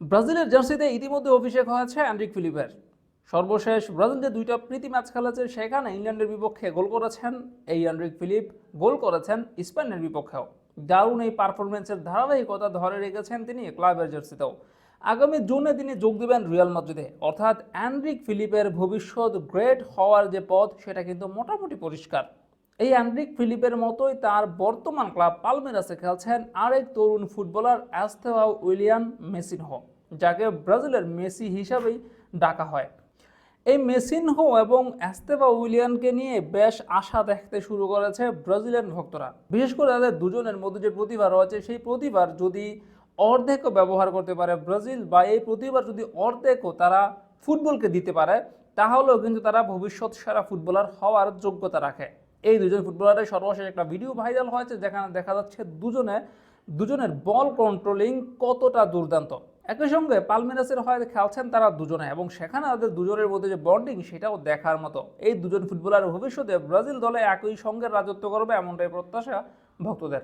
ব্রাজিলের জার্সিতে ইতিমধ্যে অভিষেক হয়েছে অ্যান্ড্রিক ফিলিপের। সর্বশেষ ব্রাজিল যে দুইটা প্রীতি ম্যাচ খেলেছে, সেখানে ইংল্যান্ডের বিপক্ষে গোল করেছেন এই অ্যান্ড্রিক ফিলিপ, গোল করেছেন স্পেনের বিপক্ষেও। দারুণ এই পারফরমেন্সের ধারাবাহিকতা ধরে রেখেছেন তিনি ক্লাবের জার্সিতেও। আগামী জুনে তিনি যোগ দিবেন রিয়াল মাদ্রিদে। অর্থাৎ অ্যান্ড্রিক ফিলিপের ভবিষ্যৎ গ্রেট হওয়ার যে পথ, সেটা কিন্তু মোটামুটি পরিষ্কার। এই অ্যান্ড্রিক ফিলিপের মতোই তার বর্তমান ক্লাব পালমেরাসে খেলছেন আরেক তরুণ ফুটবলার অ্যাস্তেওয়া উইলিয়ান মেসিনহো, যাকে ব্রাজিলের মেসি হিসাবেই ডাকা হয়। এই মেসিনহো এবং অ্যাস্তেবা উইলিয়ানকে নিয়ে বেশ আশা দেখতে শুরু করেছে ব্রাজিলিয়ান ভক্তরা। বিশেষ করে তাদের দুজনের মধ্যে যে প্রতিভা রয়েছে, সেই প্রতিভার যদি অর্ধেকও ব্যবহার করতে পারে ব্রাজিল বা এই প্রতিভার যদি অর্ধেকও তারা ফুটবলকে দিতে পারে, তাহলেও কিন্তু তারা ভবিষ্যৎ সেরা ফুটবলার হওয়ার যোগ্যতা রাখে। এই দুজন ফুটবলারের সর্বশেষ একটা ভিডিও ভাইরাল হয়েছে, যেখানে দেখা যাচ্ছে দুজনে, দুজনের বল কন্ট্রোলিং কতটা দুর্দান্ত। একই সঙ্গে পালমেরাসের হয়ে খেলছেন তারা দুজনে এবং সেখানে তাদের দুজনের মধ্যে যে বন্ডিং সেটাও দেখার মতো। এই দুজন ফুটবলারের ভবিষ্যতে ব্রাজিল দলে একই সঙ্গে রাজত্ব করবে এমনটাই প্রত্যাশা ভক্তদের।